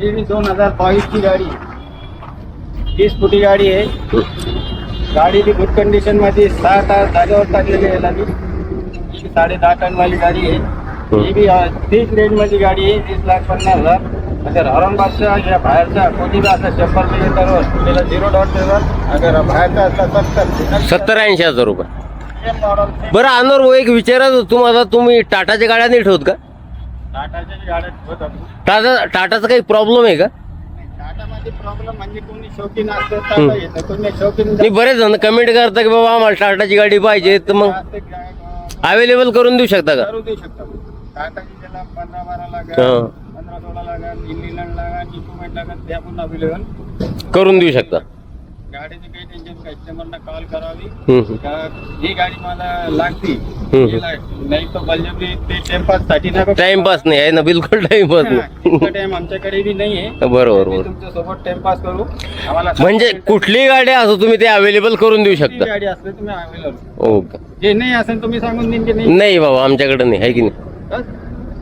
ही बी दोन हजार बावीसची गाडी तीस फुटी गाडी आहे. गाडी बी गुड कंडिशनमध्ये सहा तास जागेवर टाकलेली आहे बी. ही बी साडे दहा टन वाली गाडी आहे. ही. बी अं, तीस रेंजमध्ये गाडी आहे तीस लाख पन्नास हजार. अगर औरंगाबादच्या या बाहेरचा कोणी बी असा बी तर त्याला झिरो डॉट देणार अगर बाहेरचा असला सत्तर सत्तर ऐंशी हजार रुपये. बरं अनवर भाऊ एक विचारत होतो तुम्हाला तुम्ही टाटाच्या गाड्या नाही ठेवत का? टाटाच्या बी गाड्या ठेवत आपण टाटा टाटाचा काही प्रॉब्लेम आहे का? टाटामध्ये प्रॉब्लेम म्हणजे कोणी शौकीन असतं टाटा येतं. कोणी शौकीन मी बरेच जण कमेंट करता की बाबा आम्हाला टाटाची गाडी पाहिजे तर मग असतं अवेलेबल करून देऊ शकता का? करू देऊ शकतो. टाटाची त्याला पंधरा बारा हा. पंधरा सोळा लागेल इंग्लंड लागेल इक्विपमेंट लागेल त्या पण अवेलेबल करून देऊ शकता. गाडीचे काही टेन्शन कस्टमरना कॉल करावी. हम्म, हम्म. का ही गाडी मला लागती नाही बलजबरी ते टाइमपाससाठी ना टाइमपास नाही आहे ना बिलकुल टाइमपास नाही. टाइम आमच्याकडे बी नाही आहे. बरोबर बरोबर. सोबत टाइमपास करू. आम्हाला म्हणजे कुठलीही गाडी असो तुम्ही ते अवेलेबल करून देऊ कुठली शकता. गाडी असली तुम्ही अवेलेबल ओके. जे नाही असेल तुम्ही सांगून देईन की नाही. नाही बाबा आमच्याकडे नाही आहे की नाही?